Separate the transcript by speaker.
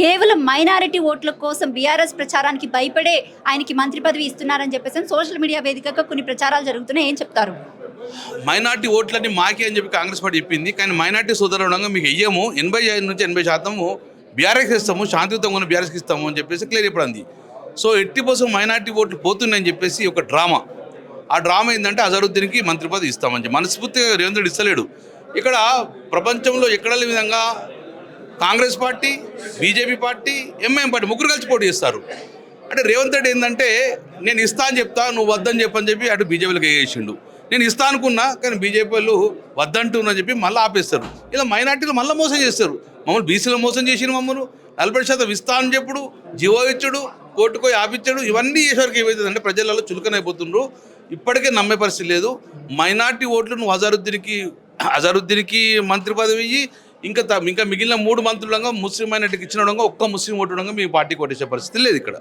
Speaker 1: కేవలం మైనారిటీ ఓట్ల కోసం బీఆర్ఎస్ ప్రచారానికి భయపడే ఆయనకి మంత్రి పదవి ఇస్తున్నారని చెప్పేసి సోషల్ మీడియా వేదికగా కొన్ని ప్రచారాలు జరుగుతున్నాయి. ఏం చెప్తారు?
Speaker 2: మైనార్టీ ఓట్లన్నీ మాకే అని చెప్పి కాంగ్రెస్ పార్టీ చెప్పింది. కానీ మైనార్టీ సోదరులంగా మీకు ఇయ్యము ఎనభై ఐదు నుంచి ఎనభై శాతము బీఆర్ఎస్ ఇస్తాము. శాంతియుతంగా ఉన్న బీఆర్ఎస్కి ఇస్తాము అని చెప్పేసి క్లియర్ చెప్పడింది సో ఎట్టి కోసం మైనార్టీ ఓట్లు పోతున్నాయని చెప్పేసి ఒక డ్రామా. ఆ డ్రామా ఏంటంటే అజరుద్దీన్కి మంత్రి పదవి ఇస్తామని చెప్పి. మనస్ఫూర్తిగా రేవంత్ రెడ్డి ఇస్తలేడు. ఇక్కడ ప్రపంచంలో ఎక్కడ లేని విధంగా Congress party BJP party MIM party ముగ్గురు కలిసి పోటీ చేస్తారు. అంటే రేవంత్ రెడ్డి ఏంటంటే నేను ఇస్తా అని చెప్తా నువ్వు వద్దని చెప్పని చెప్పి అటు బీజేపీలకు వేసేసిండు నేను ఇస్తా అనుకున్నా కానీ బీజేపీ వాళ్ళు వద్దంటున్నా చెప్పి మళ్ళీ ఆపేస్తారు. ఇలా మైనార్టీలు మళ్ళీ మోసం చేస్తారు. మమ్మల్ని బీసీలో మోసం చేసిన మమ్మల్ని. నలభై శాతం ఇస్తా అని చెప్పుడు జీవో ఇచ్చుడు కోర్టుకు ఆపించడు ఇవన్నీ చేసేవారికి ఏమవుతుంది అంటే ప్రజలలో చులకనైపోతుండ్రు. ఇప్పటికే నమ్మే పరిస్థితి లేదు. మైనార్టీ ఓట్లు నువ్వు అజారుద్దీన్కి అజారుద్దీన్కి మంత్రి పదవి ఇయ్యి ఇంకా త- ఇంకా మిగిలిన మూడు మంత్రులంగా ముస్లిం మైనార్టీకి ఇచ్చిన ఒక్క ముస్లిం ఓటు మీ పార్టీకి కొట్టేసే పరిస్థితి లేదు ఇక్కడ.